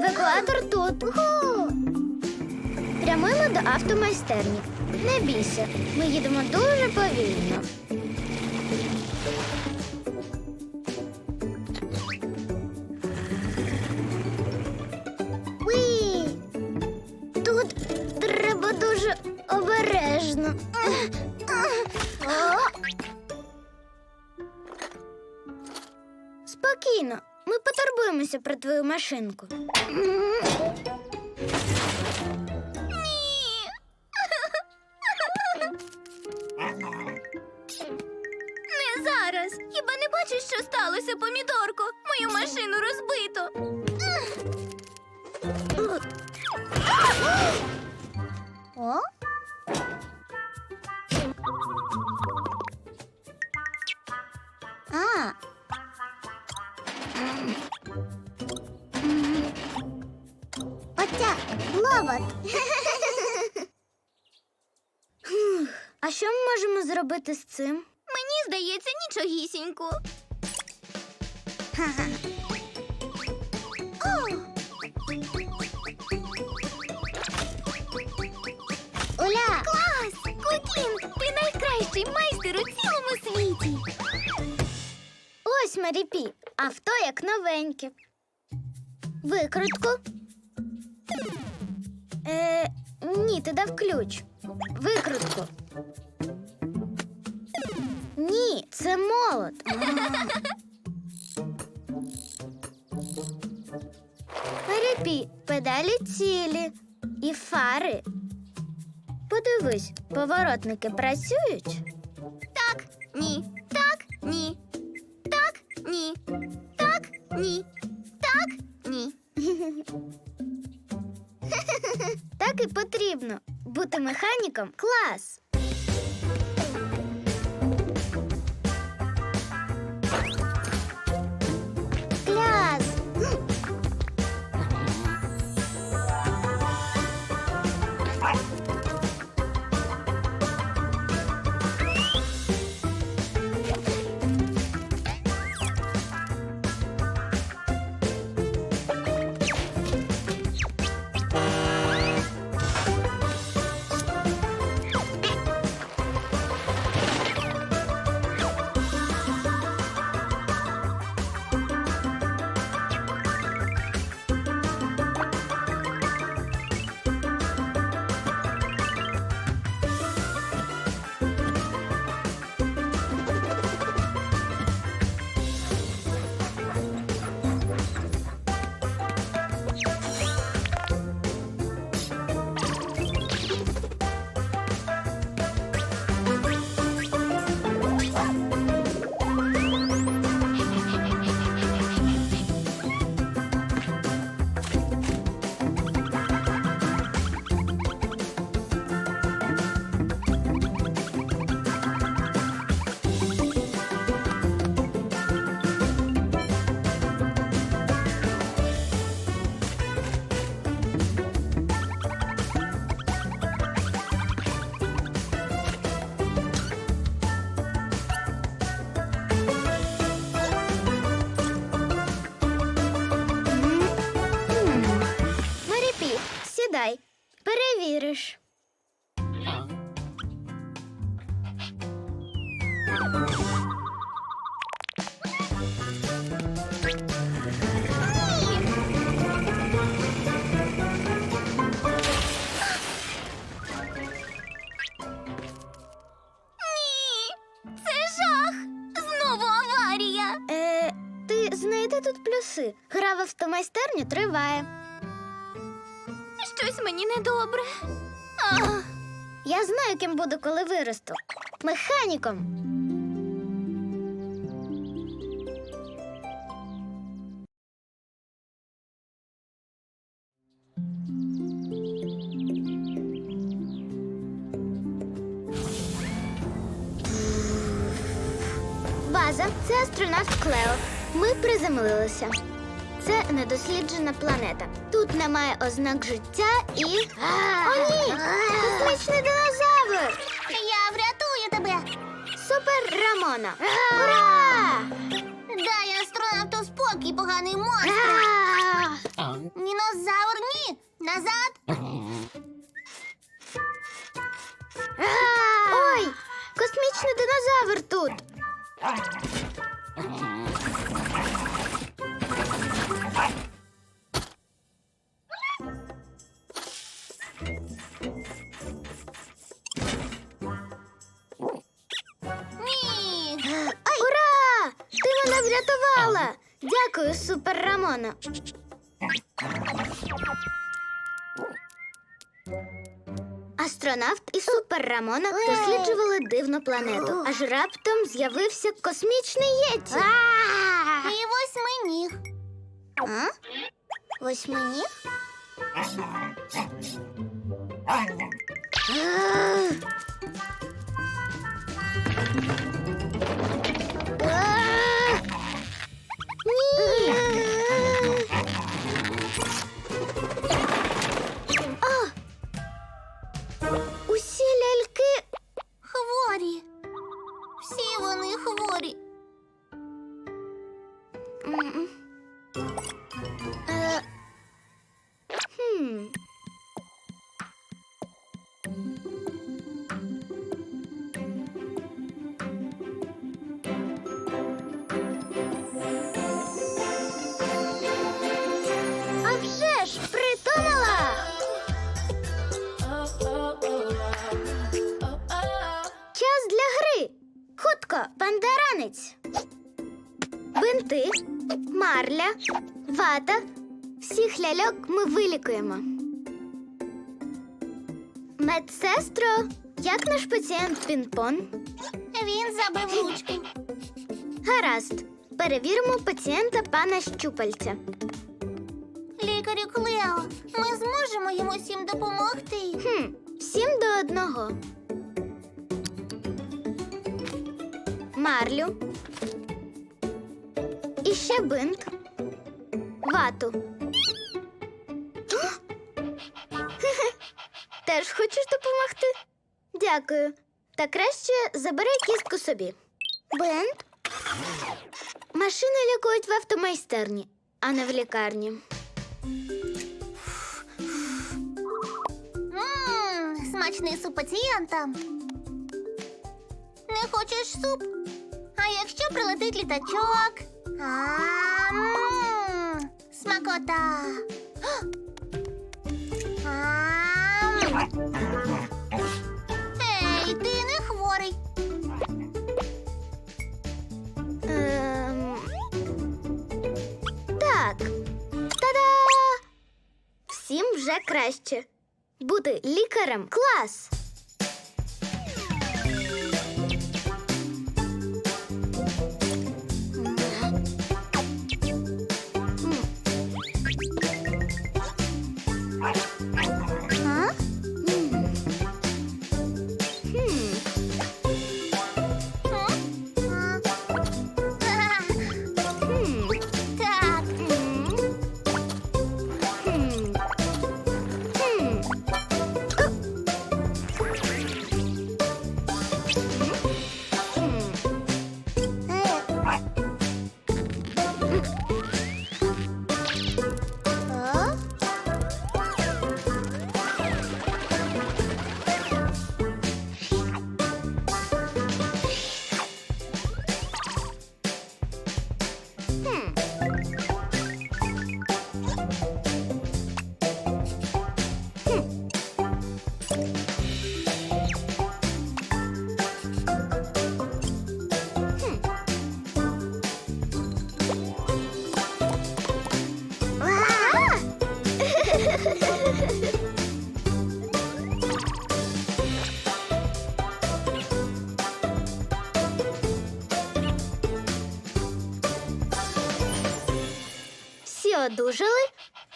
Евакуатор тут. Ху. Прямуємо до автомайстерні. Не бійся, ми їдемо дуже повільно. Твою машинку. Оця лобот. А що ми можемо зробити з цим? Мені здається, нічогісінько. Уля! Клас! Кукін, ти найкращий майстер у цілому світі. Ось Маріпі, авто як новеньке. Викрутку. Е, ні, ти дав ключ. Викрутку. Ні, це молот. Маріпі, педалі цілі і фари. Подивись, поворотники працюють. Так, ні, так, ні. Так, ні. Так, ні. Так, ні. Так і потрібно. Бути механіком клас. Автомайстерню триває. Щось мені недобре. Я знаю, ким буду, коли виросту. Механіком. База це астронавт Клео. Ми приземлилися. Це недосліджена планета. Тут немає ознак життя і. О, ні! Космічний динозавр! Я врятую тебе. Супер Рамона! Ура! Дай астронавту спокій, поганий монстр. Динозавр, ні. Назад. Ой! Космічний динозавр тут! Мене врятувала! Дякую, супер Рамона. Астронавт і супер Рамона досліджували дивну планету, аж раптом з'явився космічний єті. І восьминіг. А? Восьминіг? Ні. Всіх ми вилікуємо. Медсестро, як наш пацієнт Пінпон? Він забив ручку. Гаразд. Перевіримо пацієнта пана Щупальця. Лікарю Клео, ми зможемо йому всім допомогти. Хм, всім до одного. Марлю. І ще бинт. Вату. Теж хочеш допомогти? Дякую. Та краще забери кістку собі. Бинт. Машини лікують в автомайстерні, а не в лікарні. Ммм, смачний суп пацієнтам. Не хочеш суп? А якщо прилетить літачок? А, м, смакота. Ам. Ей, ти не хворий. Ем... Так. Та-да! Всім вже краще. Бути лікарем клас.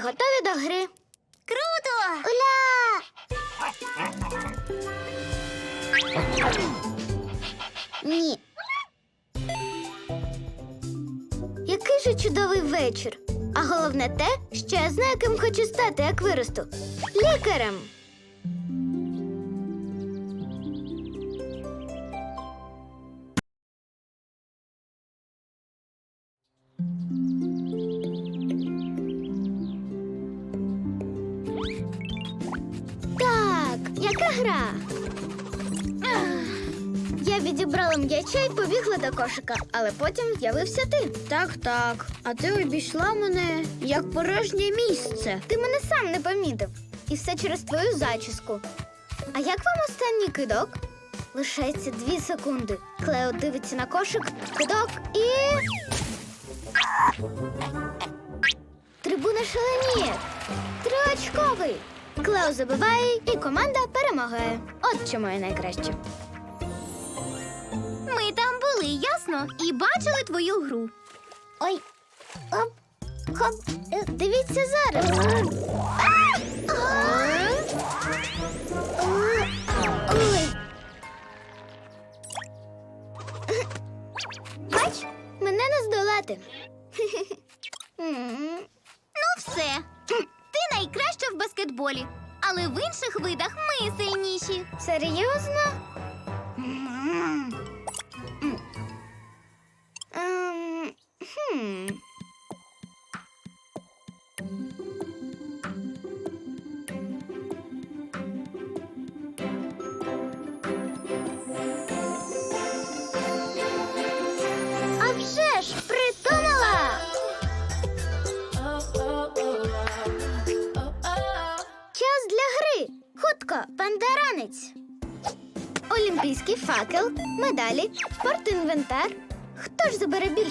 Готові до гри. Яка гра? Я відібрала м'яча і побігла до кошика, але потім з'явився ти. Так, так. А ти обійшла мене як порожнє місце. Ти мене сам не помітив. І все через твою зачіску. А як вам останній кидок? Лишається дві секунди. Клео дивиться на кошик, кидок і. Трибуна шаленіє. Триочковий. Клео забиває, і команда перемагає. От чому я найкраще. Ми там були, ясно? І бачили твою гру. Ой. Оп. Хоп. Е, Дивіться зараз. Бач, мене не здолати. Ну, все. Найкраща в баскетболі, але в інших видах ми сильніші. Серйозно?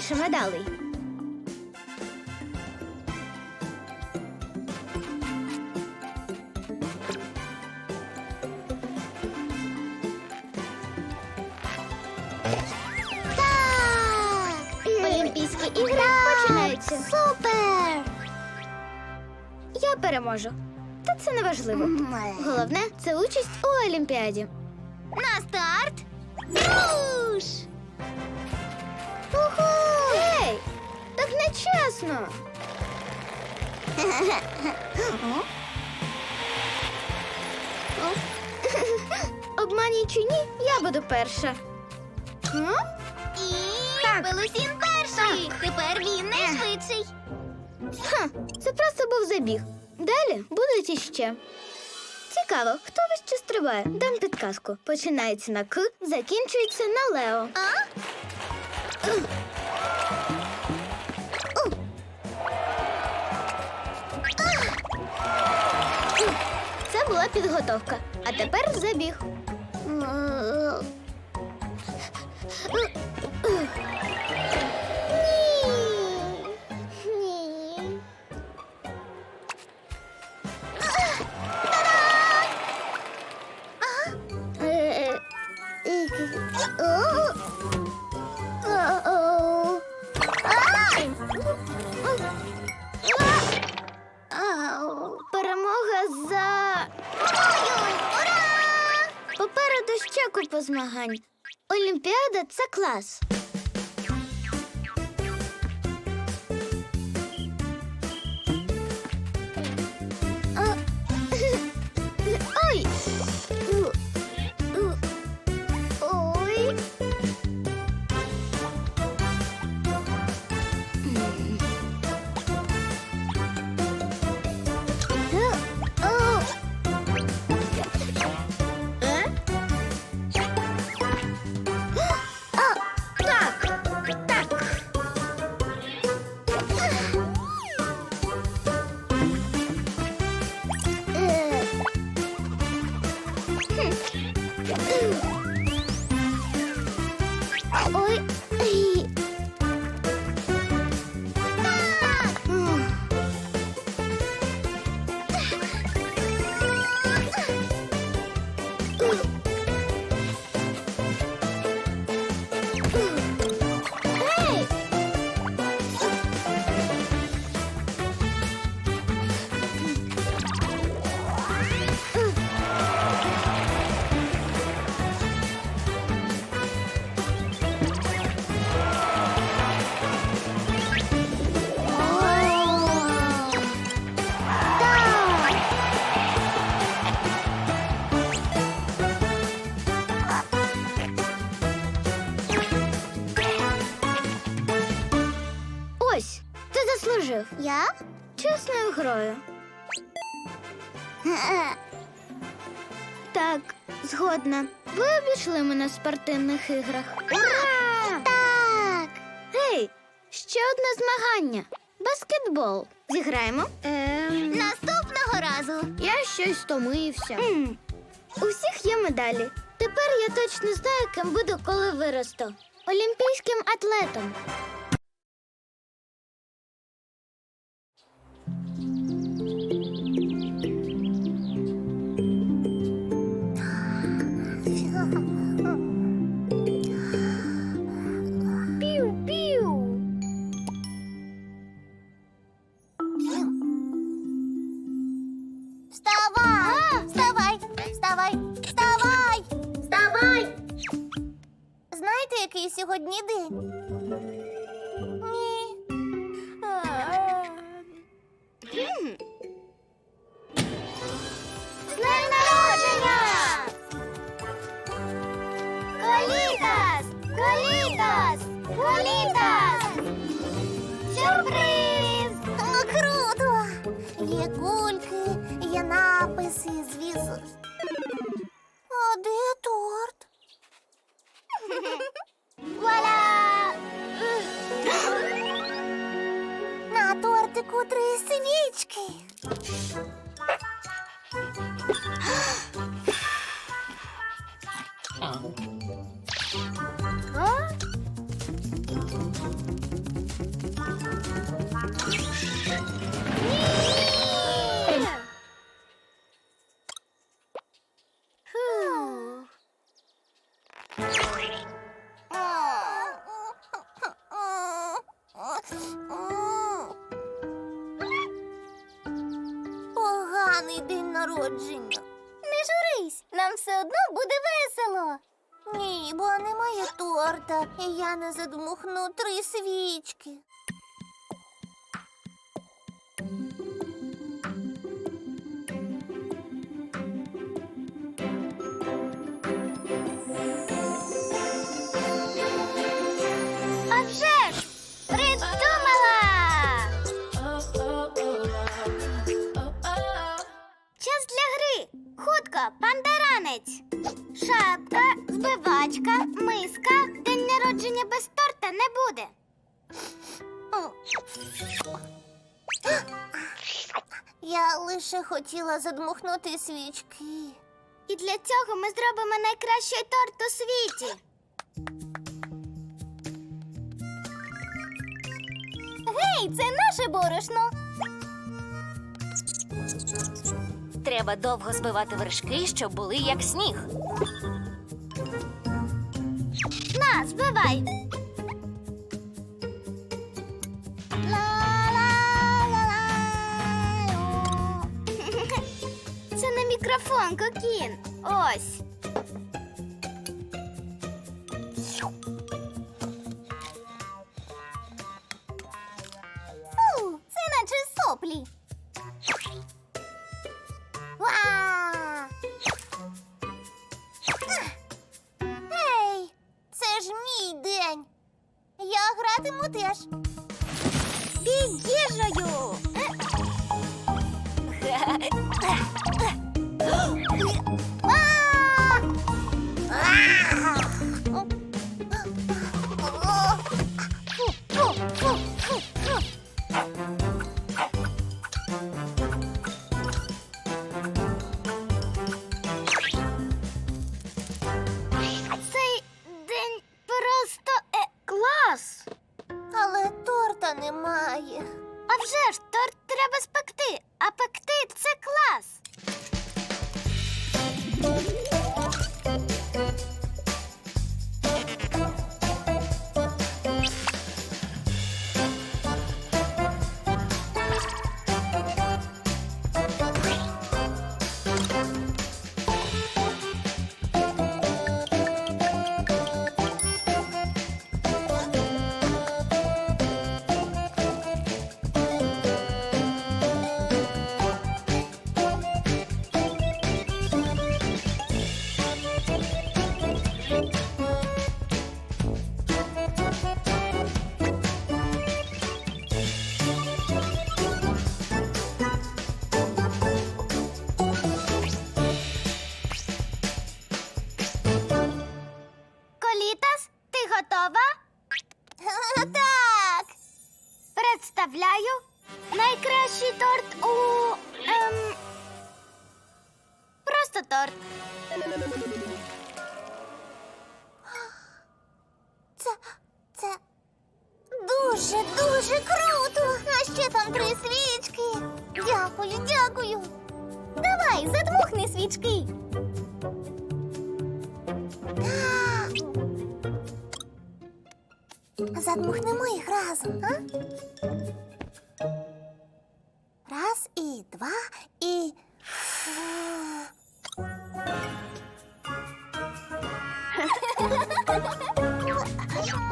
Більше медалей? Так! Олімпійські ігри починаються. Супер! Я переможу. Та це не важливо. Головне це участь у Олімпіаді. На нечесно. Обманюй чи ні, я буду перша. І Так. Белусін перший. Тепер він найшвидший. Ха, це просто був забіг. Далі будуть іще. Цікаво, хто вище стрибає? Дам підказку. Починається на К, закінчується на Лео. А? Підготовка. А тепер забіг. Чесною. Так, згодна. Ви обійшли мене в спортивних іграх. Ура! Так! Гей, ще одне змагання. Баскетбол. Зіграємо? Ем... Наступного разу. Я щось втомився. У всіх є медалі. Тепер я точно знаю, ким буду, коли виросту. Олімпійським атлетом. Хотіла задмухнути свічки. І для цього ми зробимо найкращий торт у світі. Гей, це наше борошно. Треба довго збивати вершки, щоб були як сніг. На, збивай. Не мікрофон, кокін. Ось.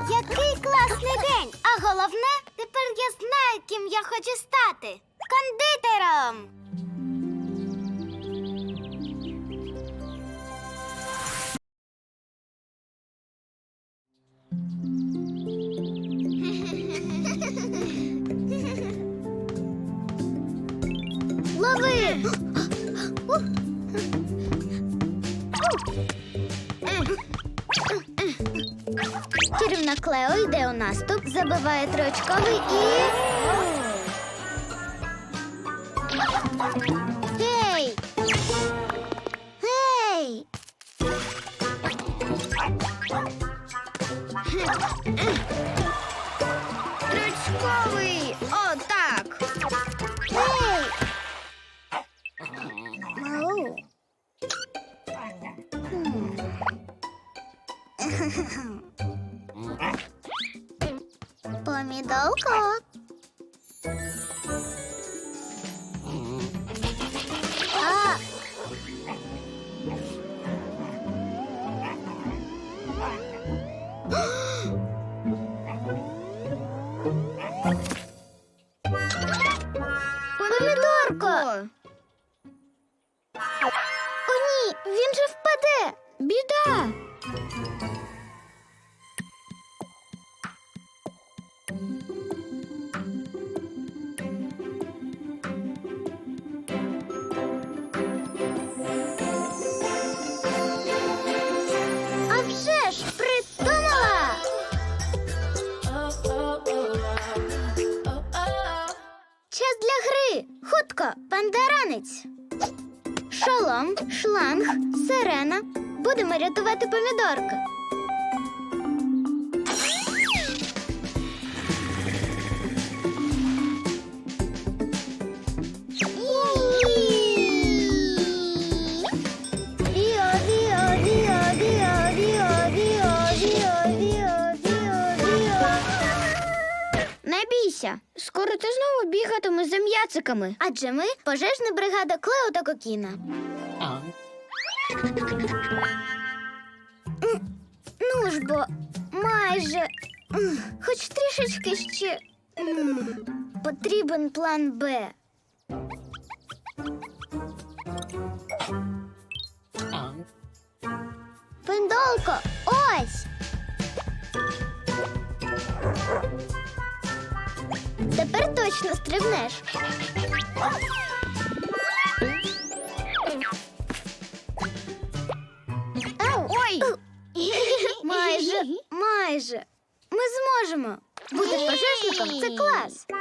Який класний день! А головне, тепер я знаю, ким я хочу стати. Кондитером. забиває трьочковий і. Гей! Гей! Трьочковий! Отак! Гей! Ау! Хм. Мідалка. Хутко, пандаранець. Шолом, шланг, сирена. Будемо рятувати помідорка. Не скоро ти знову бігатимеш за м'яциками. Адже ми пожежна бригада Клео та Кокіна. Ну ж бо, майже. Хоч трішечки ще. Потрібен план Б. Пендолко, ось. Тепер точно стрибнеш. Ау. Ой! Майже, майже. Ми зможемо. Бути пожежником це клас. Клас,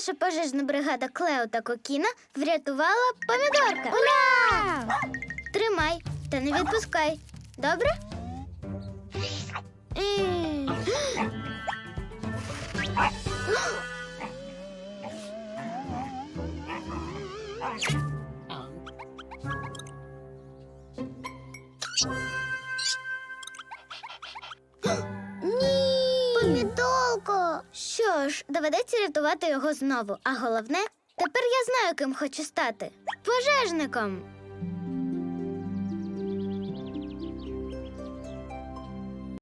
наша пожежна бригада Клео та Кокіна врятувала помідорка. Ура! Тримай та не відпускай. Добре? Що ж, доведеться рятувати його знову. А головне, тепер я знаю, ким хочу стати. Пожежником.